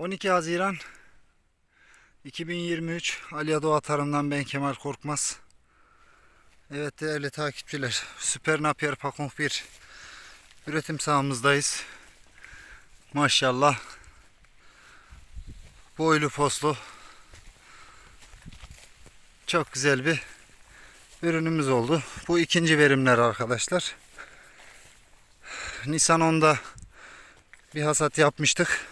12 Haziran 2023 Ali Doğa Tarım'dan ben Kemal Korkmaz. Evet değerli takipçiler Süper Napier Pakong 1 üretim sahamızdayız. Maşallah boylu poslu çok güzel bir ürünümüz oldu. Bu ikinci verimler arkadaşlar. Nisan 10'da bir hasat yapmıştık.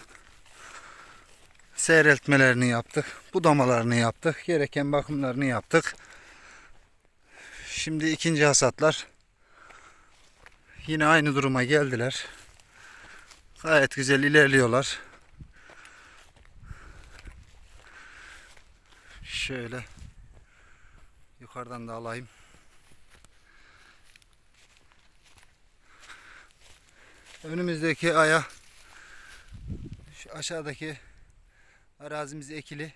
Seyreltmelerini yaptık. Budamalarını yaptık. Gereken bakımlarını yaptık. Şimdi ikinci hasatlar. Yine aynı duruma geldiler. Gayet güzel ilerliyorlar. Şöyle yukarıdan da alayım. Önümüzdeki aya şu aşağıdaki arazimiz ekili.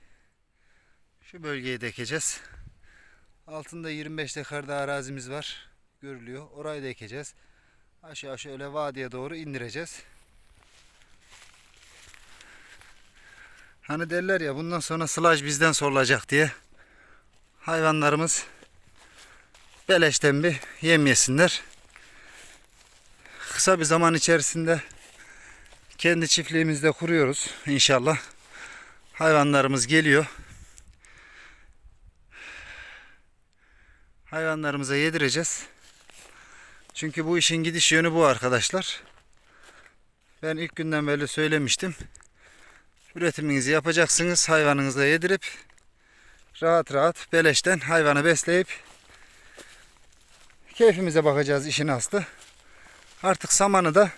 Şu bölgeyi de ekeceğiz. Altında 25 dekarda arazimiz var. Görülüyor. Orayı da ekeceğiz. Aşağı şöyle vadiye doğru indireceğiz. Hani derler ya bundan sonra sılaj bizden sorulacak diye. Hayvanlarımız beleşten bir yem yesinler. Kısa bir zaman içerisinde kendi çiftliğimizde kuruyoruz inşallah. Hayvanlarımız geliyor. Hayvanlarımıza yedireceğiz. Çünkü bu işin gidiş yönü bu arkadaşlar. Ben ilk günden beri söylemiştim. Üretiminizi yapacaksınız. Hayvanınıza yedirip rahat rahat beleşten hayvanı besleyip keyfimize bakacağız işin aslı. Artık samanı da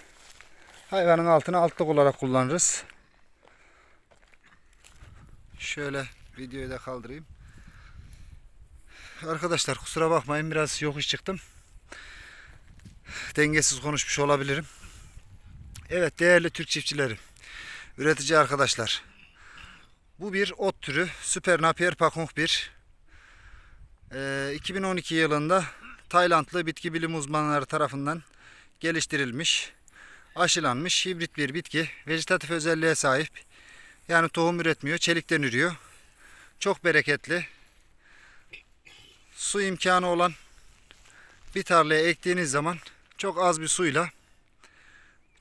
hayvanın altına altlık olarak kullanırız. Şöyle videoyu da kaldırayım. Arkadaşlar kusura bakmayın biraz yokuş çıktım. Dengesiz konuşmuş olabilirim. Evet değerli Türk çiftçileri, üretici arkadaşlar. Bu bir ot türü. Süper Napier Pakong 1. Ee, 2012 yılında Taylandlı bitki bilim uzmanları tarafından geliştirilmiş, aşılanmış hibrit bir bitki. Vejetatif özelliğe sahip. Yani tohum üretmiyor, çelikten ürüyor. Çok bereketli. Su imkanı olan bir tarlaya ektiğiniz zaman çok az bir suyla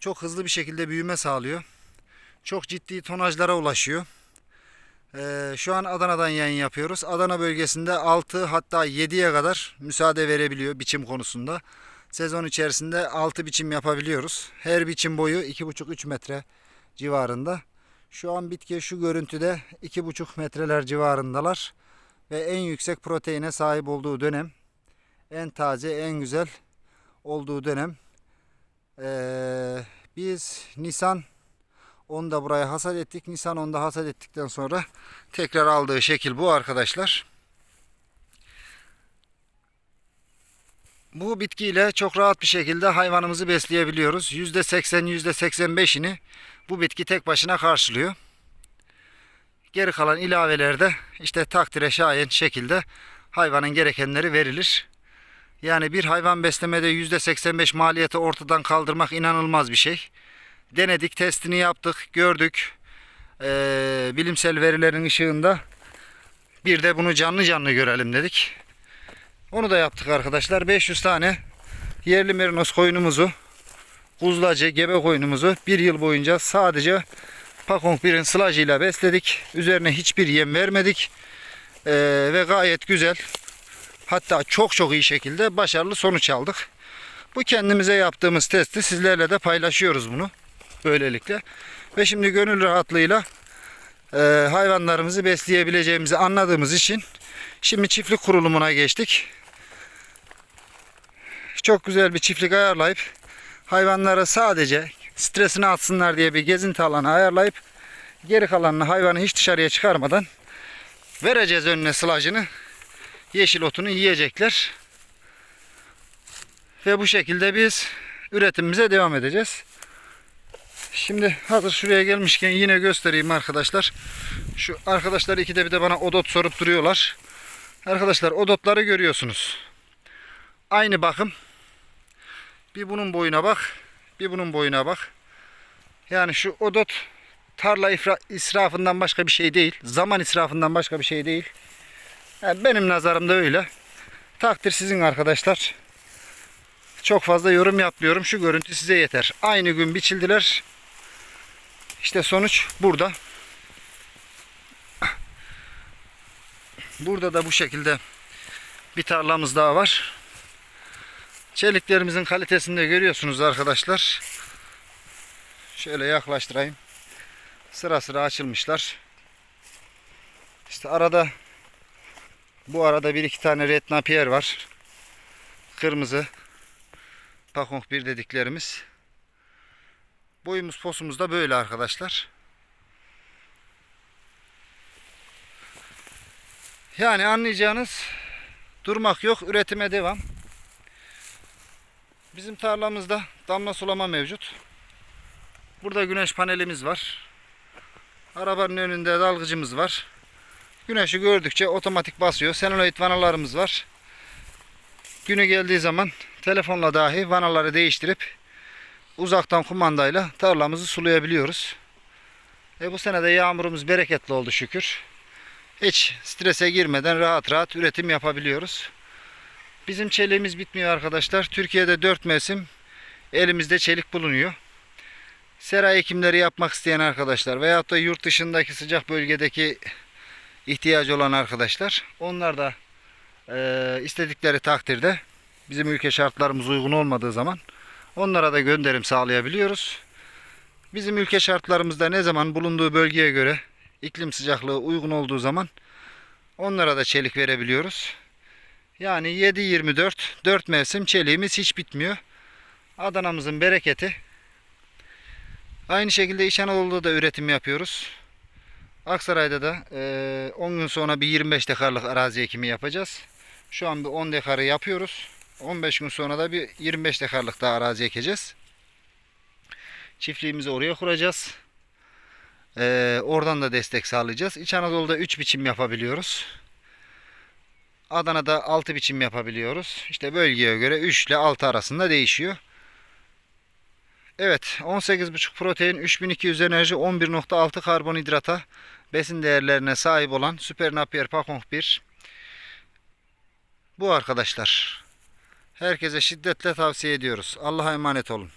çok hızlı bir şekilde büyüme sağlıyor. Çok ciddi tonajlara ulaşıyor. Ee, şu an Adana'dan yayın yapıyoruz. Adana bölgesinde 6 hatta 7'ye kadar müsaade verebiliyor biçim konusunda. Sezon içerisinde 6 biçim yapabiliyoruz. Her biçim boyu 2,5-3 metre civarında. Şu an bitki şu görüntüde 2,5 metreler civarındalar. Ve en yüksek proteine sahip olduğu dönem. En taze, en güzel olduğu dönem. Ee, biz Nisan 10'da buraya hasat ettik. Nisan 10'da hasat ettikten sonra tekrar aldığı şekil bu arkadaşlar. Bu bitkiyle çok rahat bir şekilde hayvanımızı besleyebiliyoruz. %80 %85'ini bu bitki tek başına karşılıyor. Geri kalan ilavelerde işte takdire şayan şekilde hayvanın gerekenleri verilir. Yani bir hayvan beslemede %85 maliyeti ortadan kaldırmak inanılmaz bir şey. Denedik, testini yaptık, gördük. Ee, bilimsel verilerin ışığında bir de bunu canlı canlı görelim dedik. Onu da yaptık arkadaşlar. 500 tane yerli merinos koyunumuzu, kuzlacı, gebe koyunumuzu bir yıl boyunca sadece Pakong 1'in sılacıyla besledik. Üzerine hiçbir yem vermedik. Ee, ve gayet güzel. Hatta çok çok iyi şekilde başarılı sonuç aldık. Bu kendimize yaptığımız testi sizlerle de paylaşıyoruz bunu. Böylelikle. Ve şimdi gönül rahatlığıyla e, hayvanlarımızı besleyebileceğimizi anladığımız için şimdi çiftlik kurulumuna geçtik. Çok güzel bir çiftlik ayarlayıp hayvanlara sadece stresini atsınlar diye bir gezinti alanı ayarlayıp geri kalanını hayvanı hiç dışarıya çıkarmadan vereceğiz önüne sılacını yeşil otunu yiyecekler. Ve bu şekilde biz üretimimize devam edeceğiz. Şimdi hazır şuraya gelmişken yine göstereyim arkadaşlar. Şu arkadaşlar ikide bir de bana odot sorup duruyorlar. Arkadaşlar odotları görüyorsunuz. Aynı bakım. Bir bunun boyuna bak. Bir bunun boyuna bak. Yani şu odot tarla israfından başka bir şey değil. Zaman israfından başka bir şey değil. Yani benim nazarımda öyle. Takdir sizin arkadaşlar. Çok fazla yorum yapmıyorum. Şu görüntü size yeter. Aynı gün biçildiler. İşte sonuç burada. Burada da bu şekilde bir tarlamız daha var. Çeliklerimizin kalitesini de görüyorsunuz arkadaşlar. Şöyle yaklaştırayım. Sıra sıra açılmışlar. İşte arada bu arada bir iki tane red napier var. Kırmızı. Pakong bir dediklerimiz. Boyumuz posumuz da böyle arkadaşlar. Yani anlayacağınız durmak yok. Üretime devam. Bizim tarlamızda damla sulama mevcut. Burada güneş panelimiz var. Arabanın önünde dalgıcımız var. Güneşi gördükçe otomatik basıyor. Senolit vanalarımız var. Günü geldiği zaman telefonla dahi vanaları değiştirip uzaktan kumandayla tarlamızı sulayabiliyoruz. E bu sene de yağmurumuz bereketli oldu şükür. Hiç strese girmeden rahat rahat üretim yapabiliyoruz. Bizim çeliğimiz bitmiyor arkadaşlar. Türkiye'de 4 mevsim elimizde çelik bulunuyor. Sera ekimleri yapmak isteyen arkadaşlar veyahut da yurt dışındaki sıcak bölgedeki ihtiyacı olan arkadaşlar onlar da e, istedikleri takdirde bizim ülke şartlarımız uygun olmadığı zaman onlara da gönderim sağlayabiliyoruz. Bizim ülke şartlarımızda ne zaman bulunduğu bölgeye göre iklim sıcaklığı uygun olduğu zaman onlara da çelik verebiliyoruz. Yani 7-24 4 mevsim çeliğimiz hiç bitmiyor. Adana'mızın bereketi. Aynı şekilde İç Anadolu'da da üretim yapıyoruz. Aksaray'da da eee, 10 gün sonra bir 25 dekarlık arazi ekimi yapacağız. Şu an bir 10 dekarı yapıyoruz. 15 gün sonra da bir 25 dekarlık daha arazi ekeceğiz. Çiftliğimizi oraya kuracağız. Eee, oradan da destek sağlayacağız. İç Anadolu'da 3 biçim yapabiliyoruz. Adana'da 6 biçim yapabiliyoruz. İşte bölgeye göre 3 ile 6 arasında değişiyor. Evet 18,5 protein 3200 enerji 11.6 karbonhidrata besin değerlerine sahip olan Super Napier Pakong 1 bu arkadaşlar. Herkese şiddetle tavsiye ediyoruz. Allah'a emanet olun.